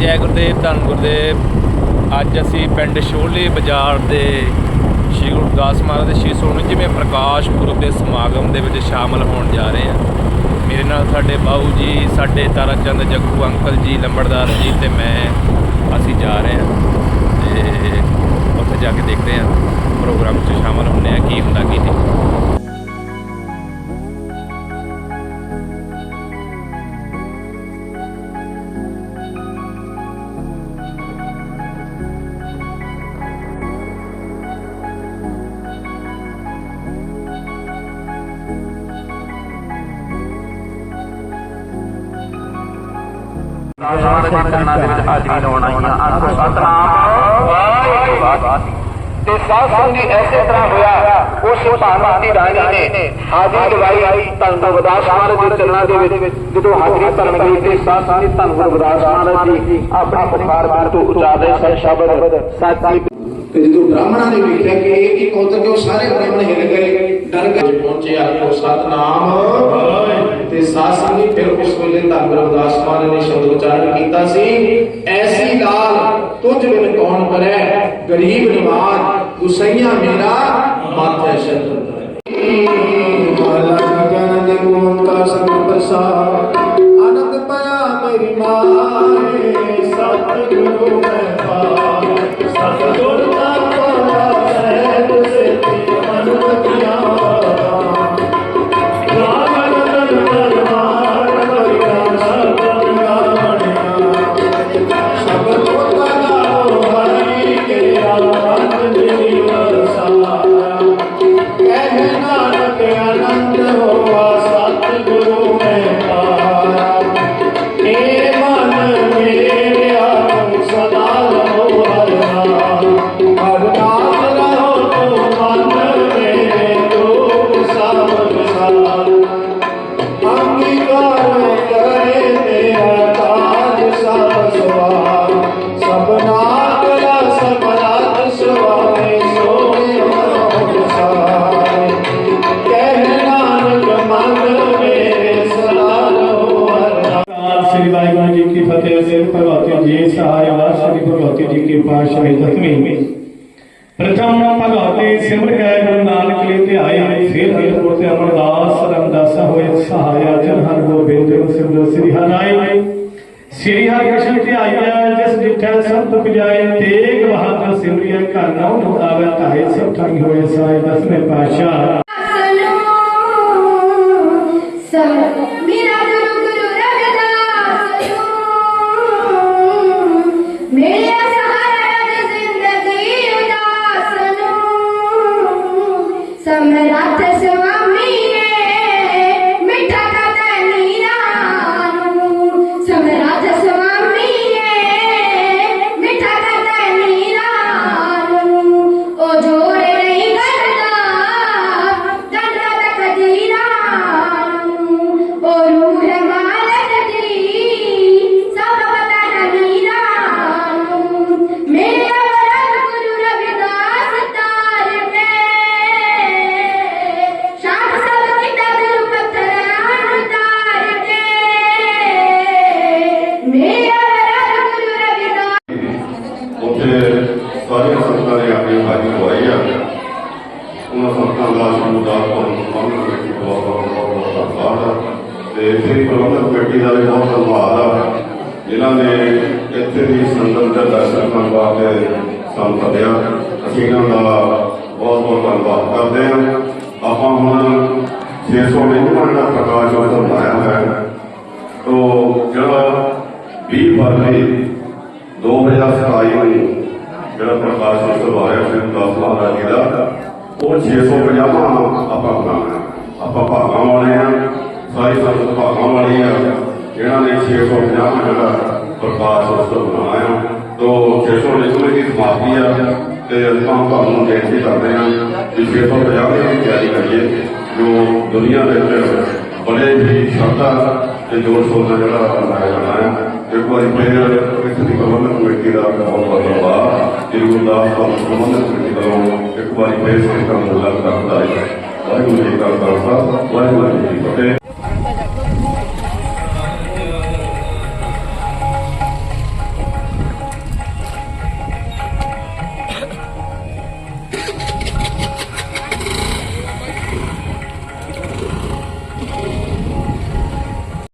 ਜੈ ਗੁਰਦੇਵ, ਧੰਨ ਗੁਰਦੇਵ। ਅੱਜ ਅਸੀਂ ਪਿੰਡ ਸ਼ੋਲੇ ਬਾਜ਼ਾਰ ਦੇ ਸ਼੍ਰੀ ਗੁਰੂ ਦਾਸ ਮਹਾਰਾਜ ਦੇ 649ਵੇਂ ਪ੍ਰਕਾਸ਼ ਪੁਰਬ ਦੇ ਸਮਾਗਮ ਦੇ ਵਿੱਚ ਸ਼ਾਮਲ ਹੋਣ ਜਾ ਰਹੇ ਹਾਂ। ਮੇਰੇ ਨਾਲ ਸਾਡੇ ਬਾਊ ਜੀ, ਸਾਡੇ ਤਾਰਾ ਚੰਦ ਜੱਗੂ, ਅੰਕਲ ਜੀ, ਲੰਬੜਦਾਰ ਜੀ ਤੇ ਮੈਂ ਅਸੀਂ ਜਾ ਰਹੇ ਹਾਂ। ਤੇ ਸਾਰੇ ਚਰਨਾਂ ਦੇ ਵਿੱਚ ਹਾਜ਼ਰੀ ਲਾਉਣ ਆਈਆਂ ਆਖੋ ਸਤਨਾਮ ਵਾਹਿਗੁਰੂ ਤੇ ਸਾਧ ਸੰਗੀ ਐਸੇ ਤਰ੍ਹਾਂ ਹੋਇਆ ਉਸ ਭਾਰਤੀ ਰਾਣੀ ਨੇ ਹਾਜ਼ਰੀ ਲਵਾਈ। ਧੰਨ ਰਵਿਦਾਸ ਮਹਾਰਾਜ ਦੇ ਚਰਨਾਂ ਦੇ ਵਿੱਚ ਜਦੋਂ ਹਾਜ਼ਰੀ ਭਰਨ ਗਈ ਤੇ ਸਾਧ ਸੰਗੀ ਧੰਨ ਗੁਰੂ ਰਵਿਦਾਸ ਮਹਾਰਾਜ ਜੀ ਆਪਣੀ ਪੁਕਾਰ ਤੋਂ ਉਚਾਰਦੇ ਸਨ। ਸ਼ਬਦ ਸੱਚੀ ਤੇ ਜਦੋਂ ਬ੍ਰਾਹਮਣਾਂ ਨੇ ਵੇਖਿਆ ਕਿ ਇਹ ਕੀ ਕੌਤਕ ਹੈ ਉਹ ਸਾਰੇ ਬ੍ਰਾਹਮਣ ਹਿੱਲ ਗਏ ਡਰ ਗਏ ਪਹੁੰਚੇ ਆਖੋ ਸਤਨਾਮ ਉਸ ਵੇਲੇ ਧੰਨ ਗੁਰੂ ਰਵਿਦਾਸ ਮਹਾਰਾਜ ਨੇ ਸ਼ਬਦ ਉਚਾਰਨ ਕੀਤਾ ਸੀ ਐਸੀ ਲਾਲ ਤੁਝ ਬਿਨ ਕੌਣ ਕਰੈ ਗਰੀਬ ਨਿਵਾਜ ਗੁਸਈਆ ਮੇਰਾ ਮਾਥੇ ਸ਼ਰਨ ਮਾਲਾ ਗਗਨ ਦੇ ਓੰਕਾਰ ਸੰਗ ਪ੍ਰਸਾਦ ਆਨੰਦ ਪਾਇਆ ਮੇਰੀ ਮਾਏ ਸਤਿਗੁਰੂ ਮੈਂ ਪਾਇਆ ਸਤਿਗੁਰ ਸਿਰ ਭਗਵਤੀ ਜੀ ਸਹਾਇ ਵਾ ਸ੍ਰੀ ਭਗਵਤੀ ਜੀ ਕੀ ਪਾਤਸ਼ਾਹੀ ਦਸਵੀਂ ਪ੍ਰਥਮ ਭਗਵਤੀ ਸਿਮਰ ਕੈ ਗੁਰੂ ਨਾਨਕ ਲਈ ਧਿਆਏ, ਫਿਰ ਅਨੰਦਪੁਰ ਤੇ ਅਮਰਦਾਸ ਰਮਦਾਸ ਹੋਏ ਸਹਾਇਆ ਜਨ ਹਰ ਗੋਬਿੰਦ ਸਿਮਰ ਸ੍ਰੀ ਹਰਿ ਸ੍ਰੀ ਹਰਿ ਕ੍ਰਿਸ਼ਨ ਧਿਆਈਆ ਜਿਸ ਜਿਠੈ ਸੰਤ ਪੁਜਾਏ ਤੇਗ ਬਹਾਦਰ ਸਿਮਰਿਆ ਘਰ ਨਉ ਆਵੇ ਧਾਏ ਸਭ ਠੰਗ ਹੋਏ ਸਾਈ ਦਸਵੇਂ ਪਾਤਸ਼ਾਹ। ਨੂੰ ਦਾ ਸਮੁਦਾਇ ਤੋਂ ਪ੍ਰਬੰਧਕ ਕਮੇਟੀ ਦਾ ਬਹੁਤ ਬਹੁਤ ਬਹੁਤ ਬਹੁਤ ਧੰਨਵਾਦ ਆ ਤੇ ਇੱਥੇ ਪ੍ਰਬੰਧਕ ਕਮੇਟੀ ਦਾ ਵੀ ਬਹੁਤ ਧੰਨਵਾਦ ਆ ਜਿਨ੍ਹਾਂ ਨੇ ਇੱਥੇ ਦੀ ਸੰਗਤ ਦੇ ਦਰਸ਼ਨ ਕਰਨ ਵਾਸਤੇ ਸਾਨੂੰ ਸੱਦਿਆ ਅਸੀਂ ਇਹਨਾਂ ਦਾ ਬਹੁਤ ਬਹੁਤ ਧੰਨਵਾਦ ਕਰਦੇ ਹਾਂ ਆਪਾਂ ਹੁਣ 690 ਦਾ ਪ੍ਰਕਾਸ਼ ਉਤਸਵ ਮਨਾਇਆ ਹੋਇਆ ਹੈ ਤੋ ਜਿਹੜਾ 20 ਫਰਵਰੀ 2027 ਨੂੰ ਜਿਹੜਾ ਪ੍ਰਕਾਸ਼ ਉਤਸਵ ਆ ਰਿਹਾ ਸ੍ਰੀ ਦਾਸ ਮਹਾਰਾਜ ਜੀ ਦਾ ਉਹ 650ਵਾਂ ਆਪਾਂ ਬਣਾਉਣਾ ਆਪਾਂ ਭਾਗਾਂ ਵਾਲੇ ਆ ਸਾਰੀ ਸੰਗਤ ਭਾਗਾਂ ਵਾਲੀ ਆ ਇਹਨਾਂ ਨੇ 650 ਜਿਹੜਾ ਪ੍ਰਕਾਸ਼ ਉਤਸਵ ਮਨਾਇਆ ਤੋ 690 ਦੀ ਸਮਾਪਤੀ ਆ ਤੇ ਆਪਾਂ ਤੁਹਾਨੂੰ ਬੇਨਤੀ ਕਰਦੇ ਹਾਂ ਕਿ 650 ਦੀ ਤਿਆਰੀ ਕਰੀਏ, ਜੋ ਦੁਨੀਆ ਵਿੱਚ ਬੜੇ ਹੀ ਸ਼ਰਧਾ ਤੇ ਜੋਰ ਸ਼ੋਰ ਨਾਲ ਜਿਹੜਾ ਮਨਾਇਆ ਜਾਣਾ ਹੈ ਇੱਕ ਵਾਰੀ ਫਿਰ ਇਸ ਦੀ ਪ੍ਰਬੰਧਕ ਕਮੇਟੀ ਦਾ ਬਹੁਤ ਬਹੁਤ ਧੰਨਵਾਦ ਜੀ ਗੁਰਦਾਸ ਦਾ ਕਮੇਟੀ ਵੱਲੋਂ ਇੱਕ ਵਾਰੀ ਫਿਰ ਸੰਕਲਪ ਮੁੱਲਾ ਕਰਦਾ ਹੈ। ਵਾਹਿਗੁਰੂ ਜੀ ਕਾ ਖਾਲਸਾ, ਵਾਹਿਗੁਰੂ ਜੀ ਕੀ ਫਤਿਹ।